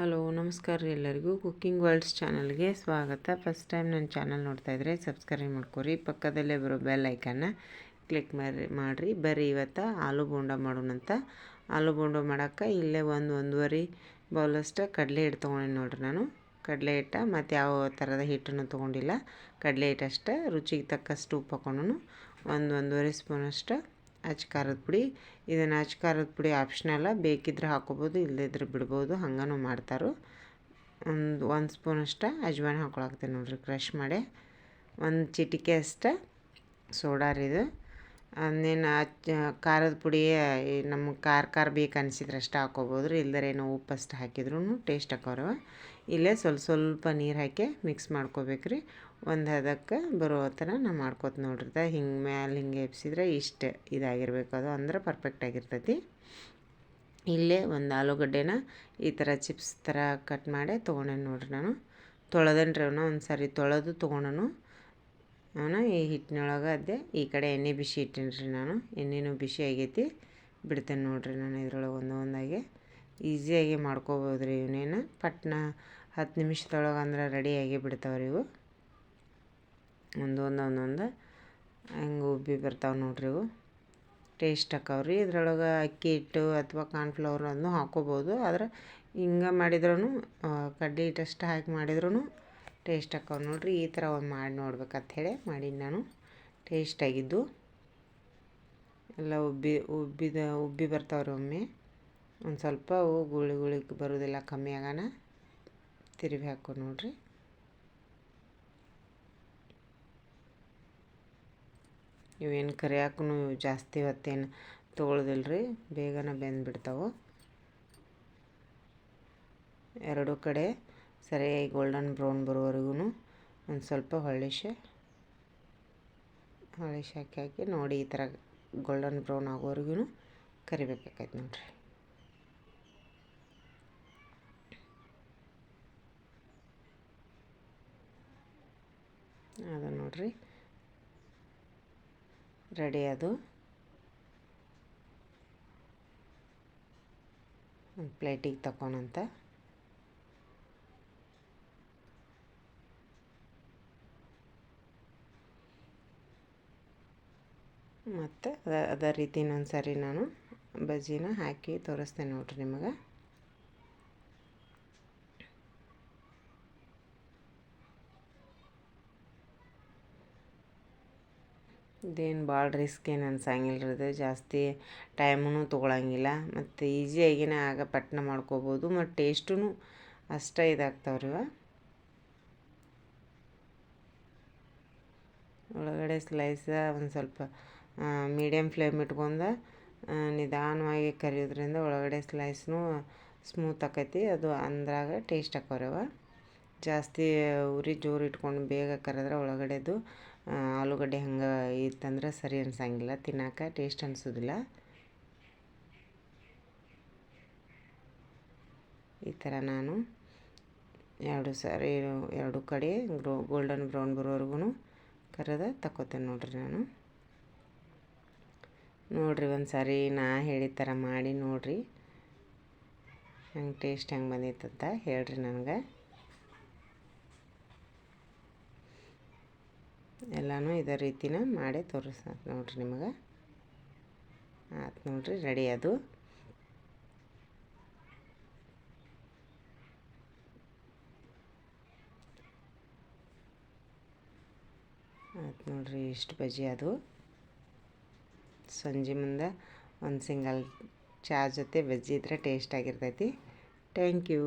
Hello, ನಮಸ್ಕಾರ ರೀ ಎಲ್ಲರಿಗೂ. ಕುಕ್ಕಿಂಗ್ ವರ್ಲ್ಡ್ಸ್ ಚಾನಲ್ಗೆ ಸ್ವಾಗತ. ಫಸ್ಟ್ ಟೈಮ್ ನನ್ನ ಚಾನಲ್ ನೋಡ್ತಾ ಇದ್ರೆ ಸಬ್ಸ್ಕ್ರೈಬ್ ಮಾಡ್ಕೊರಿ. ಪಕ್ಕದಲ್ಲೇ ಬರೋ ಬೆಲ್ ಐಕನ್ನ ಕ್ಲಿಕ್ ಮಾಡಿ ಮಾಡಿರಿ. ಬರ್ರಿ ಇವತ್ತು ಆಲೂ ಬೋಂಡ ಮಾಡೋಣಂತ ಆಲೂ ಬೋಂಡ ಮಾಡೋಕ್ಕೆ ಇಲ್ಲೇ ಒಂದು ಒಂದೂವರೆ ಬೌಲಷ್ಟು ಕಡಲೆ ಹಿಟ್ಟು ತೊಗೊಂಡಿನಿ ನೋಡ್ರಿ ನಾನು. ಕಡಲೆ ಹಿಟ್ಟು ಮತ್ತು ಯಾವ ಥರದ ಹಿಟ್ಟನ್ನು ತೊಗೊಂಡಿಲ್ಲ. ಕಡಲೆ ಹಿಟ್ಟಷ್ಟೇ ರುಚಿಗೆ ತಕ್ಕಷ್ಟು ಉಪ್ಪು ಹಾಕೊಂಡು ಒಂದು ಒಂದೂವರೆ ಸ್ಪೂನಷ್ಟು ಅಚ್ಚ ಖಾರದ ಪುಡಿ. ಇದನ್ನು ಅಚ್ಚ ಖಾರದ ಪುಡಿ ಆಪ್ಷನಲ್ಲ ಬೇಕಿದ್ರೆ ಹಾಕೋಬೋದು ಇಲ್ಲದಿದ್ರೆ ಬಿಡ್ಬೋದು. ಹಂಗೂ ಮಾಡ್ತಾರೆ. ಒಂದು ಒಂದು ಸ್ಪೂನಷ್ಟು ಅಜ್ವಾನ ಹಾಕೊಳಕ್ತೀನಿ ನೋಡಿರಿ ಕ್ರಷ್ ಮಾಡಿ. ಒಂದು ಚಿಟಿಕೆ ಅಷ್ಟು ಇದು. ಅದನ್ನೇನು ಅಚ್ಚ ಖಾರದ ಪುಡಿ ನಮ್ಗೆ ಖಾರ ಖಾರ ಬೇಕು ಅನಿಸಿದ್ರೆ ಅಷ್ಟು ಹಾಕೋಬೋದು ರೀ. ಇಲ್ದರೆ ಏನೋ ಉಪ್ಪು ಅಷ್ಟು ಹಾಕಿದ್ರು ಟೇಸ್ಟ್ ಹಾಕೋರವ ಇಲ್ಲೇ ಸ್ವಲ್ಪ ಸ್ವಲ್ಪ ನೀರು ಹಾಕಿ ಮಿಕ್ಸ್ ಮಾಡ್ಕೋಬೇಕ್ರಿ. ಒಂದು ಹದಕ್ಕೆ ಬರೋ ಥರ ನಾ ಮಾಡ್ಕೋತ ನೋಡ್ರಿ ಹಿಂಗೆ ಮ್ಯಾಲೆ ಹಿಂಗೆ ಎಬ್ಸಿದ್ರೆ ಇಷ್ಟು ಇದಾಗಿರ್ಬೇಕು. ಅದು ಅಂದ್ರೆ ಪರ್ಫೆಕ್ಟ್ ಆಗಿರ್ತೈತಿ. ಇಲ್ಲೇ ಒಂದು ಆಲೂಗಡ್ಡೆನ ಈ ಥರ ಚಿಪ್ಸ್ ಥರ ಕಟ್ ಮಾಡಿ ತೊಗೊಂಡೇನು ನೋಡ್ರಿ ನಾನು. ತೊಳೆದನ್ರಿ ಅವನು ಒಂದು ಸಾರಿ ತೊಳೆದು ತೊಗೊಂಡನು. ಅವನು ಈ ಹಿಟ್ಟಿನೊಳಗೆ ಅದೇ ಈ ಕಡೆ ಎಣ್ಣೆ ಬಿಸಿ ಇಟ್ಟೇನಿ ರೀ ನಾನು. ಎಣ್ಣೆನೂ ಬಿಸಿ ಆಗೈತಿ. ಬಿಡ್ತೇನೆ ನೋಡ್ರಿ ನಾನು ಇದ್ರೊಳಗೆ ಒಂದೊಂದಾಗಿ. ಈಸಿಯಾಗಿ ಮಾಡ್ಕೋಬೋದು ರೀ ಇವನೇನು? ಪಟ್ನ ಹತ್ತು ನಿಮಿಷದೊಳಗೆ ಅಂದ್ರೆ ರೆಡಿಯಾಗಿ ಬಿಡ್ತಾವ್ರಿ ಇವು. ಒಂದೊಂದು ಒಂದೊಂದು. ಹೆಂಗೆ ಉಬ್ಬಿ ಬರ್ತಾವೆ ನೋಡಿರಿ ಇವು. ಟೇಸ್ಟ್ ಹಾಕವ್ರಿ. ಇದ್ರೊಳಗೆ ಅಕ್ಕಿ ಹಿಟ್ಟು ಅಥವಾ ಕಾರ್ನ್ಫ್ಲವರ್ ಅನ್ನು ಹಾಕೋಬೋದು. ಆದ್ರೆ ಹಿಂಗೆ ಮಾಡಿದ್ರೂ ಕಡ್ಡಿ ಹಿಟ್ಟಷ್ಟು ಹಾಕಿ ಮಾಡಿದ್ರೂ ಟೇಸ್ಟ್ ಹಾಕವ್ ನೋಡಿರಿ. ಈ ಥರ ಒಂದು ಮಾಡಿ ನೋಡ್ಬೇಕಂತ ಹೇಳಿ ಮಾಡೀನಿ ನಾನು. ಟೇಸ್ಟಾಗಿದ್ದು ಎಲ್ಲ ಉಬ್ಬಿ, ಉಬ್ಬಿದ, ಉಬ್ಬಿ ಬರ್ತಾವ್ರಿ ಒಮ್ಮೆ. ಒಂದು ಸ್ವಲ್ಪ ಅವು ಗುಳಿ ಬರೋದಿಲ್ಲ ಕಮ್ಮಿ ಆಗೋಣ. ತಿರುವಿ ಹಾಕೋ ನೋಡ್ರಿ. ಇವೇನು ಕರಿಯಾಕೂ ಜಾಸ್ತಿ ಹೊತ್ತೇನು ತೊಗೊಳ್ದಿಲ್ರಿ, ಬೇಗನೆ ಬೆಂದ್ಬಿಡ್ತಾವೆ. ಎರಡು ಕಡೆ ಸರಿಯಾಗಿ ಗೋಲ್ಡನ್ ಬ್ರೌನ್ ಬರೋವರೆಗೂ ಒಂದು ಸ್ವಲ್ಪ ಹೊಳ್ಳಿಶ ಹೊಳಿಶೆ ಹಾಕಿ ಹಾಕಿ ನೋಡಿ ಈ ಥರ ಗೋಲ್ಡನ್ ಬ್ರೌನ್ ಆಗೋವರೆಗೂ ಕರಿಬೇಕಾಗೈತೆ ನೋಡಿರಿ. ಅದು ನೋಡ್ರಿ. ರೆಡಿ ಅದು. ಒಂದು ಪ್ಲೇಟಿಗೆ ತಗೊಳಂತ ಮತ್ತು ಅದೇ ರೀತಿ ಇನ್ನೊಂದು ಸರಿ ನಾನು ಬಜ್ಜಿನ ಹಾಕಿ ತೋರಿಸ್ತೇನೆ ನೋಡ್ರಿ ನಿಮಗೆ. ಇದೇನು ಭಾಳ ರಿಸ್ಕ್ ಏನು ಅನ್ಸಂಗಿಲ್ಲ ರೀ ಇದು ಜಾಸ್ತಿ ಟೈಮೂ ತೊಗೊಳಂಗಿಲ್ಲ. ಮತ್ತು ಈಸಿಯಾಗಿನೇ ಆಗ ಪಟ್ನ ಮಾಡ್ಕೋಬೋದು. ಮತ್ತು ಟೇಸ್ಟೂ ಅಷ್ಟೇ ಇದಾಗ್ತಾವ್ರಿ ಇವ. ಒಳಗಡೆ ಸ್ಲೈಸ ಒಂದು ಸ್ವಲ್ಪ ಮೀಡಿಯಮ್ ಫ್ಲೇಮ್ ಇಟ್ಕೊಂಡು ನಿಧಾನವಾಗಿ ಕರಿಯೋದ್ರಿಂದ ಒಳಗಡೆ ಸ್ಲೈಸ್ನು ಸ್ಮೂತ್ ಆಕೈತಿ. ಅದು ಅಂದ್ರಾಗ ಟೇಸ್ಟ್ ಹಾಕೋರವ ಜಾಸ್ತಿ ಉರಿ ಜೋರು ಇಟ್ಕೊಂಡು ಬೇಗ ಕರೆದ್ರೆ ಒಳಗಡೆದು ಆಲೂಗಡ್ಡೆ ಹಂಗೆ ಇತ್ತಂದ್ರೆ ಸರಿ ಅನ್ಸಂಗಿಲ್ಲ. ತಿನ್ನೋಕೆ ಟೇಸ್ಟ್ ಅನಿಸೋದಿಲ್ಲ. ಈ ಥರ ನಾನು ಎರಡು ಸಾರಿ, ಎರಡು ಕಡೆ ಗೋಲ್ಡನ್ ಬ್ರೌನ್ ಬರೋವರೆಗೂ ಕರೆದ ತಗೋತೇನೆ ನೋಡಿರಿ ನಾನು. ನೋಡಿರಿ ಒಂದು ಸಾರಿ ನಾ ಹೇಳಿದ ಥರ ಮಾಡಿ ನೋಡಿರಿ. ಹೆಂಗೆ ಟೇಸ್ಟ್ ಹೆಂಗೆ ಬಂದೈತಂತ ಹೇಳ್ರಿ ನನಗೆ. ಎಲ್ಲನೂ ಇದೇ ರೀತಿನ ಮಾಡಿ ತೋರಿಸ್ ನೋಡ್ರಿ ನಿಮಗೆ. ಆಯ್ತು ನೋಡ್ರಿ ರೆಡಿ ಅದು. ಆಯ್ತು ನೋಡ್ರಿ ಇಷ್ಟು ಬಜ್ಜಿ ಅದು. ಸಂಜೆ ಮುಂದೆ ಒಂದು ಸಿಂಗಲ್ ಚಾ ಜೊತೆ ಬಜ್ಜಿ ಇದ್ರೆ ಟೇಸ್ಟ್ ಆಗಿರ್ತೈತಿ. Thank you